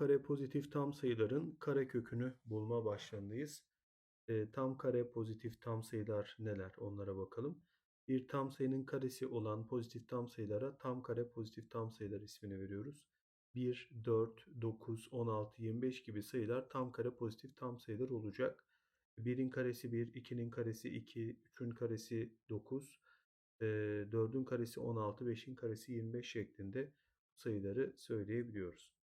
kare pozitif tam sayıların karekökünü bulma başlarındayız. E, tam kare pozitif tam sayılar neler onlara bakalım. Bir tam sayının karesi olan pozitif tam sayılara tam kare pozitif tam sayılar ismini veriyoruz. 1, 4, 9, 16, 25 gibi sayılar tam kare pozitif tam sayılar olacak. 1'in karesi 1, 2'nin karesi 2, 3'ün karesi 9, 4'ün karesi 16, 5'in karesi 25 şeklinde sayıları söyleyebiliyoruz.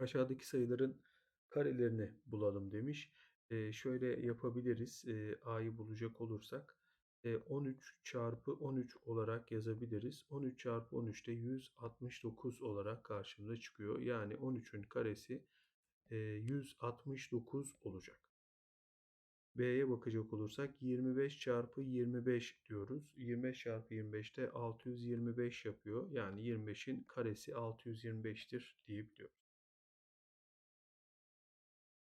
Aşağıdaki sayıların karelerini bulalım demiş. E, şöyle yapabiliriz. E, A'yı bulacak olursak e, 13 çarpı 13 olarak yazabiliriz. 13 çarpı 13 de 169 olarak karşımıza çıkıyor. Yani 13'ün karesi e, 169 olacak. B'ye bakacak olursak 25 çarpı 25 diyoruz. 25 çarpı 25 de 625 yapıyor. Yani 25'in karesi 625'tir diyebiliyoruz.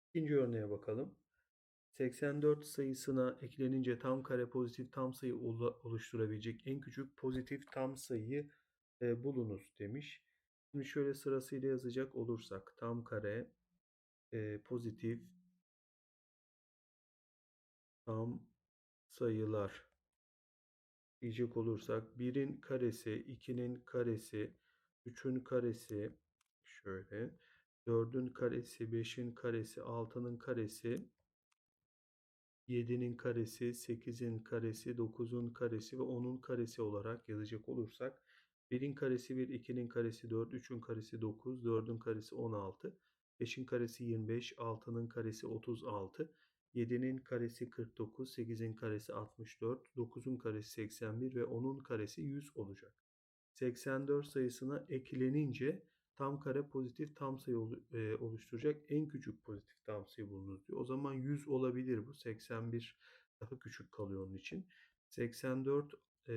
İkinci örneğe bakalım. 84 sayısına eklenince tam kare pozitif tam sayı oluşturabilecek en küçük pozitif tam sayıyı e, bulunuz demiş. Şimdi şöyle sırasıyla yazacak olursak tam kare e, pozitif tam sayılar diyecek olursak 1'in karesi, 2'nin karesi, 3'ün karesi şöyle 4'ün karesi, 5'in karesi, 6'nın karesi 7'nin karesi, 8'in karesi, 9'un karesi ve 10'un karesi olarak yazacak olursak 1'in karesi 1, 2'nin karesi 4, 3'ün karesi 9, 4'ün karesi 16, 5'in karesi 25, 6'nın karesi 36, 7'nin karesi 49, 8'in karesi 64, 9'un karesi 81 ve 10'un karesi 100 olacak. 84 sayısına eklenince tam kare pozitif tam sayı e, oluşturacak en küçük pozitif tam sayı bulunuz diyor. O zaman 100 olabilir bu. 81 daha küçük kalıyor onun için. 84 e,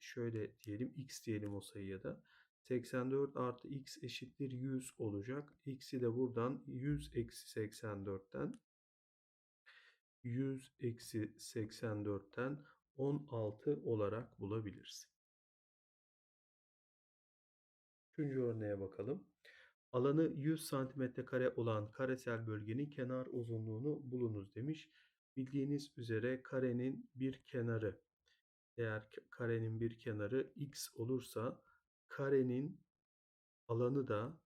şöyle diyelim x diyelim o sayıya da. 84 artı x eşittir 100 olacak. x'i de buradan 100 eksi 84'ten 100 eksi 84'ten 16 olarak bulabiliriz. Üçüncü örneğe bakalım. Alanı 100 cm kare olan karesel bölgenin kenar uzunluğunu bulunuz demiş. Bildiğiniz üzere karenin bir kenarı eğer karenin bir kenarı x olursa karenin alanı da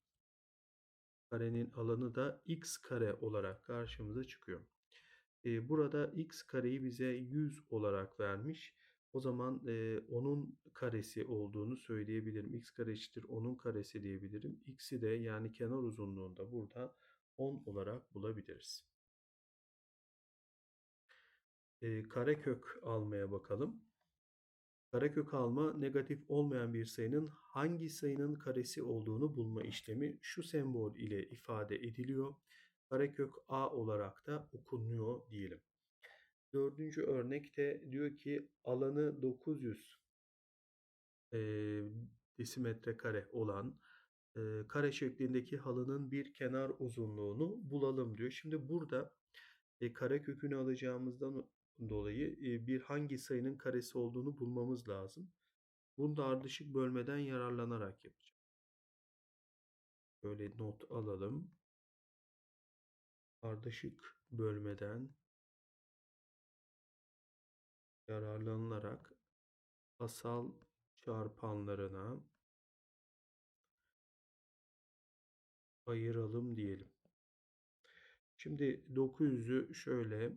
karenin alanı da x kare olarak karşımıza çıkıyor. Ee, burada x kareyi bize 100 olarak vermiş. O zaman e, onun karesi olduğunu söyleyebilirim. x kare eşittir onun karesi diyebilirim. x'i de yani kenar uzunluğunda burada 10 olarak bulabiliriz. E, karekök almaya bakalım. Karekök alma negatif olmayan bir sayının hangi sayının karesi olduğunu bulma işlemi şu sembol ile ifade ediliyor. Karekök a olarak da okunuyor diyelim. Dördüncü örnekte diyor ki alanı 900 e, desimetre kare olan e, kare şeklindeki halının bir kenar uzunluğunu bulalım diyor. Şimdi burada e, kare kökünü alacağımızdan dolayı e, bir hangi sayının karesi olduğunu bulmamız lazım. Bunu da ardışık bölmeden yararlanarak yapacağım. Böyle not alalım. Ardışık bölmeden yararlanılarak asal çarpanlarına ayıralım diyelim. Şimdi 900'ü şöyle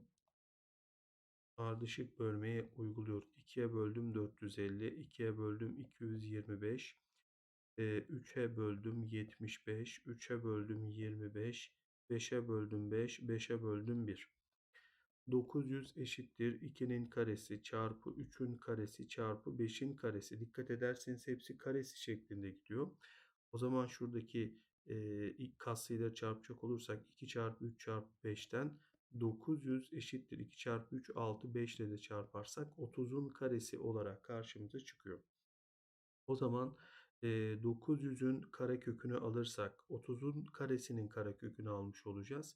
ardışık bölmeye uyguluyoruz. 2'ye böldüm 450, 2'ye böldüm 225, 3'e böldüm 75, 3'e böldüm 25, 5'e böldüm 5, 5'e böldüm 1. 900 eşittir 2'nin karesi çarpı 3'ün karesi çarpı 5'in karesi. Dikkat ederseniz hepsi karesi şeklinde gidiyor. O zaman şuradaki e, ilk katsayıları çarpacak olursak 2 çarpı 3 çarpı 5'ten 900 eşittir 2 çarpı 3 6 5 ile de çarparsak 30'un karesi olarak karşımıza çıkıyor. O zaman e, 900'ün karekökünü alırsak 30'un karesinin karekökünü almış olacağız.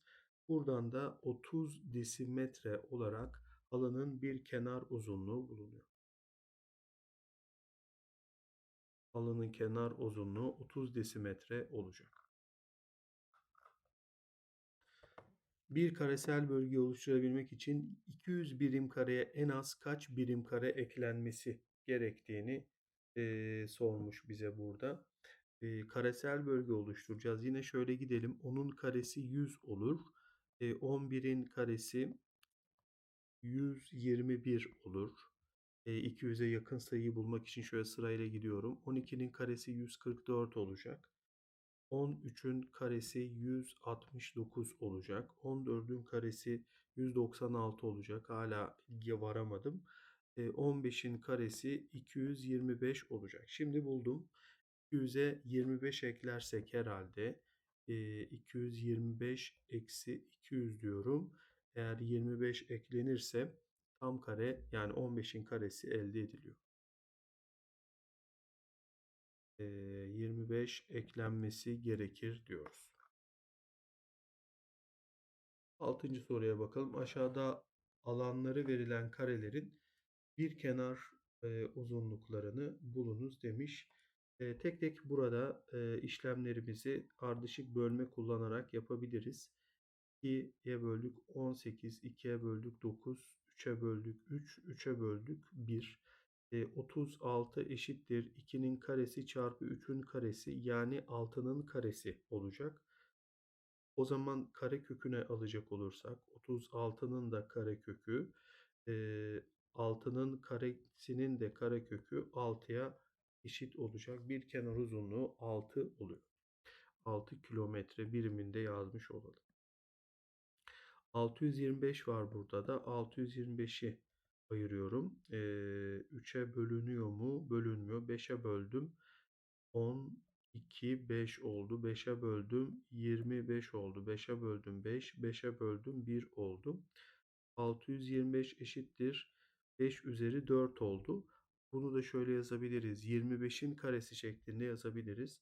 Buradan da 30 desimetre olarak alanın bir kenar uzunluğu bulunuyor. Alanın kenar uzunluğu 30 desimetre olacak. Bir karesel bölge oluşturabilmek için 200 birim kareye en az kaç birim kare eklenmesi gerektiğini eee, sormuş bize burada. Eee, karesel bölge oluşturacağız. Yine şöyle gidelim. Onun karesi 100 olur. E, 11'in karesi 121 olur. E, 200'e yakın sayıyı bulmak için şöyle sırayla gidiyorum. 12'nin karesi 144 olacak. 13'ün karesi 169 olacak. 14'ün karesi 196 olacak. Hala bilgiye varamadım. E, 15'in karesi 225 olacak. Şimdi buldum. 200'e 25 eklersek herhalde e, 225 eksi 200 diyorum. Eğer 25 eklenirse tam kare yani 15'in karesi elde ediliyor. E, 25 eklenmesi gerekir diyoruz. Altıncı soruya bakalım. Aşağıda alanları verilen karelerin bir kenar uzunluklarını bulunuz demiş. E, tek tek burada e, işlemlerimizi ardışık bölme kullanarak yapabiliriz. 2'ye böldük 18, 2'ye böldük 9, 3'e böldük 3, 3'e böldük 1. E, 36 eşittir 2'nin karesi çarpı 3'ün karesi yani 6'nın karesi olacak. O zaman kare köküne alacak olursak 36'nın da kare kökü e, 6'nın karesinin de kare kökü 6'ya eşit olacak. Bir kenar uzunluğu 6 oluyor. 6 kilometre biriminde yazmış olalım. 625 var burada da. 625'i ayırıyorum. Ee, 3'e bölünüyor mu? Bölünmüyor. 5'e böldüm. 10, 2, 5 oldu. 5'e böldüm. 25 oldu. 5'e böldüm 5. 5'e böldüm 1 oldu. 625 eşittir. 5 üzeri 4 oldu. Bunu da şöyle yazabiliriz. 25'in karesi şeklinde yazabiliriz.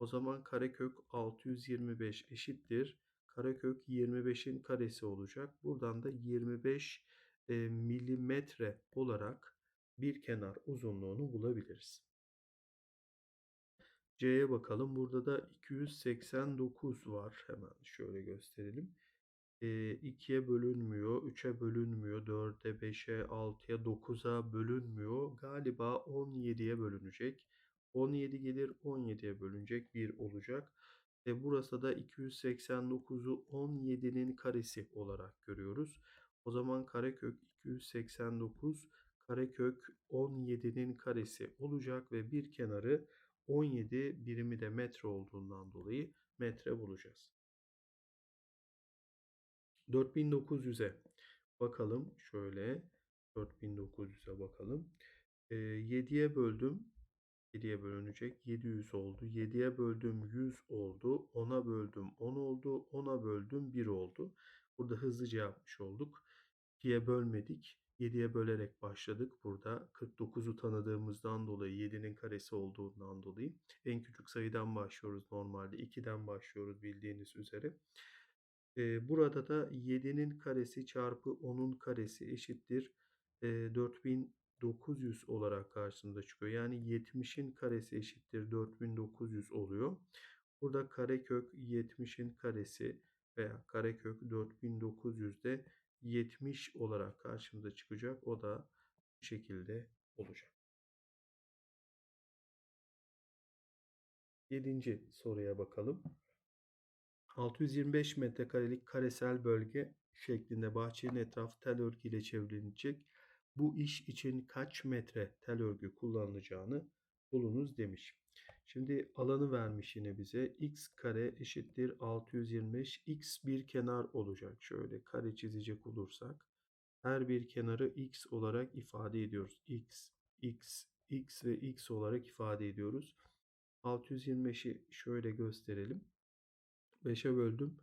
O zaman karekök 625 eşittir. Karekök 25'in karesi olacak. Buradan da 25 e, milimetre olarak bir kenar uzunluğunu bulabiliriz. C'ye bakalım. Burada da 289 var. Hemen şöyle gösterelim. 2'ye bölünmüyor, 3'e bölünmüyor, 4'e, 5'e, 6'ya, 9'a bölünmüyor. Galiba 17'ye bölünecek. 17 gelir 17'ye bölünecek 1 olacak. Ve burası da 289'u 17'nin karesi olarak görüyoruz. O zaman karekök 289 karekök 17'nin karesi olacak ve bir kenarı 17 birimi de metre olduğundan dolayı metre bulacağız. 4900'e bakalım. Şöyle 4900'e bakalım. E, 7'ye böldüm. 7'ye bölünecek. 700 oldu. 7'ye böldüm 100 oldu. 10'a böldüm 10 oldu. 10'a böldüm 1 oldu. Burada hızlıca yapmış olduk. 2'ye bölmedik. 7'ye bölerek başladık. Burada 49'u tanıdığımızdan dolayı 7'nin karesi olduğundan dolayı en küçük sayıdan başlıyoruz normalde. 2'den başlıyoruz bildiğiniz üzere. Burada da 7'nin karesi çarpı 10'un karesi eşittir. E, 4900 olarak karşımıza çıkıyor. Yani 70'in karesi eşittir 4900 oluyor. Burada karekök 70'in karesi veya karekök 4900'de 70 olarak karşımıza çıkacak. O da bu şekilde olacak. Yedinci soruya bakalım. 625 metrekarelik karesel bölge şeklinde bahçenin etrafı tel örgü ile çevrilecek. Bu iş için kaç metre tel örgü kullanılacağını bulunuz demiş. Şimdi alanı vermiş yine bize. x kare eşittir 625. x bir kenar olacak. Şöyle kare çizecek olursak. Her bir kenarı x olarak ifade ediyoruz. x, x, x ve x olarak ifade ediyoruz. 625'i şöyle gösterelim. 5'e böldüm.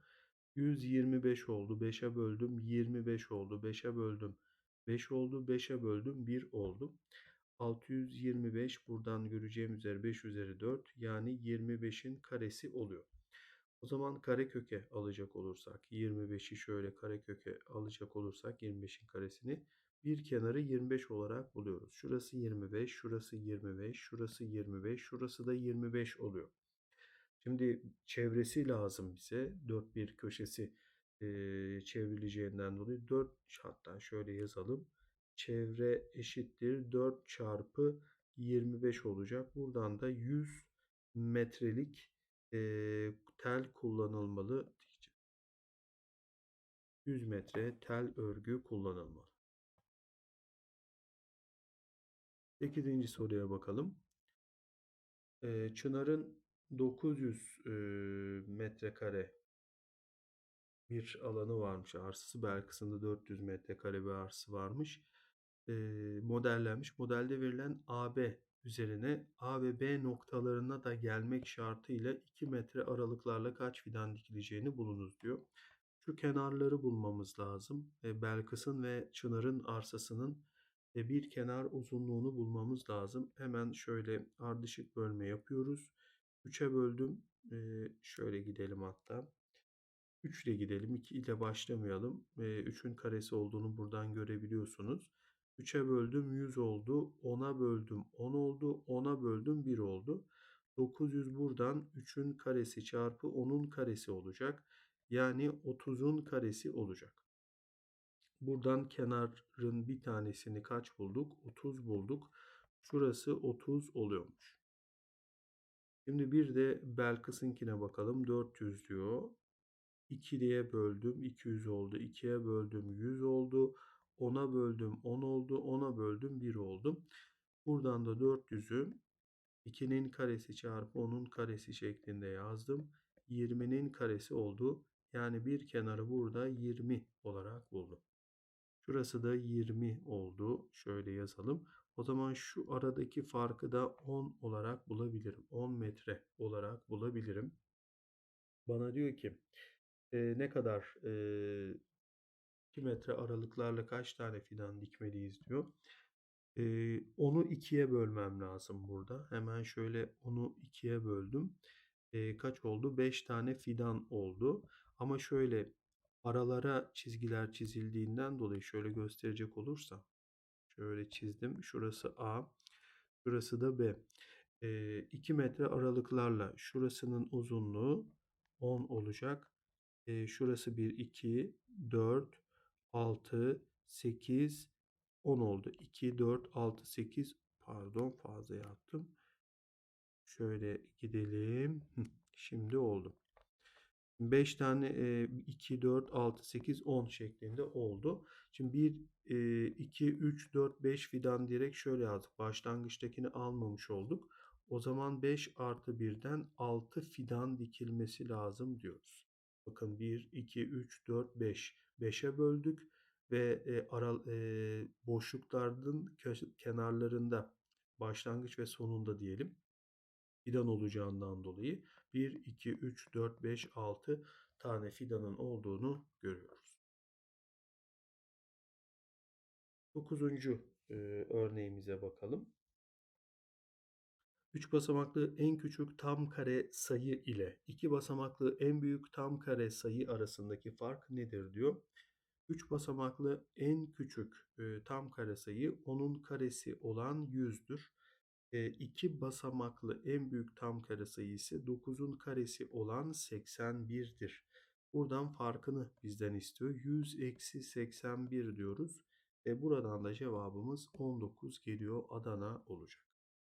125 oldu. 5'e böldüm. 25 oldu. 5'e böldüm. 5 oldu. 5'e böldüm. 1 oldu. 625 buradan göreceğim üzere 5 üzeri 4 yani 25'in karesi oluyor. O zaman kareköke alacak olursak 25'i şöyle kareköke alacak olursak 25'in karesini bir kenarı 25 olarak buluyoruz. Şurası 25, şurası 25, şurası 25, şurası da 25 oluyor. Şimdi çevresi lazım bize. Dört bir köşesi eee, çevrileceğinden dolayı 4 hatta şöyle yazalım. Çevre eşittir 4 çarpı 25 olacak. Buradan da 100 metrelik eee, tel kullanılmalı diyeceğim. 100 metre tel örgü kullanılmalı. 8. soruya bakalım. Çınar'ın 900 eee, metrekare bir alanı varmış arsası. Belkıs'ın da 400 metrekare bir arsası varmış. Eee, modellenmiş. Modelde verilen AB üzerine A ve B noktalarına da gelmek şartıyla 2 metre aralıklarla kaç fidan dikileceğini bulunuz diyor. Şu kenarları bulmamız lazım. E, Belkıs'ın ve Çınar'ın arsasının e, bir kenar uzunluğunu bulmamız lazım. Hemen şöyle ardışık bölme yapıyoruz. 3'e böldüm. E, şöyle gidelim hatta. 3 ile gidelim. 2 ile başlamayalım. E, 3'ün karesi olduğunu buradan görebiliyorsunuz. 3'e böldüm 100 oldu. 10'a böldüm 10 oldu. 10'a böldüm 1 oldu. 900 buradan 3'ün karesi çarpı 10'un karesi olacak. Yani 30'un karesi olacak. Buradan kenarın bir tanesini kaç bulduk? 30 bulduk. Şurası 30 oluyormuş. Şimdi bir de Belkıs'ınkine bakalım. 400 diyor. 2'liye böldüm 200 oldu. 2'ye böldüm 100 oldu. 10'a böldüm 10 oldu. 10'a böldüm 1 oldu. Buradan da 400'ü 2'nin karesi çarpı 10'un karesi şeklinde yazdım. 20'nin karesi oldu. Yani bir kenarı burada 20 olarak buldum. Şurası da 20 oldu. Şöyle yazalım. O zaman şu aradaki farkı da 10 olarak bulabilirim. 10 metre olarak bulabilirim. Bana diyor ki e, ne kadar e, 2 metre aralıklarla kaç tane fidan dikmeliyiz diyor. E, onu ikiye bölmem lazım burada. Hemen şöyle onu ikiye böldüm. E, kaç oldu? 5 tane fidan oldu. Ama şöyle aralara çizgiler çizildiğinden dolayı şöyle gösterecek olursam şöyle çizdim. Şurası A, şurası da B. 2 metre aralıklarla şurasının uzunluğu 10 olacak. E, şurası 1, 2, 4, 6, 8, 10 oldu. 2, 4, 6, 8 pardon fazla yaptım. Şöyle gidelim. Şimdi oldu. 5 tane 2, 4, 6, 8, 10 şeklinde oldu. Şimdi 1, 2, 3, 4, 5 fidan direkt şöyle yazdık. Başlangıçtakini almamış olduk. O zaman 5 artı 1'den 6 fidan dikilmesi lazım diyoruz. Bakın 1, 2, 3, 4, 5. 5'e böldük ve e, ara, e, boşlukların kenarlarında başlangıç ve sonunda diyelim fidan olacağından dolayı 1, 2, 3, 4, 5, 6 tane fidanın olduğunu görüyoruz. Dokuzuncu e, örneğimize bakalım. 3 basamaklı en küçük tam kare sayı ile 2 basamaklı en büyük tam kare sayı arasındaki fark nedir diyor. 3 basamaklı en küçük e, tam kare sayı onun karesi olan 100'dür. 2 basamaklı en büyük tam kare sayısı 9'un karesi olan 81'dir. Buradan farkını bizden istiyor. 100 eksi 81 diyoruz. Ve buradan da cevabımız 19 geliyor. Adana olacak.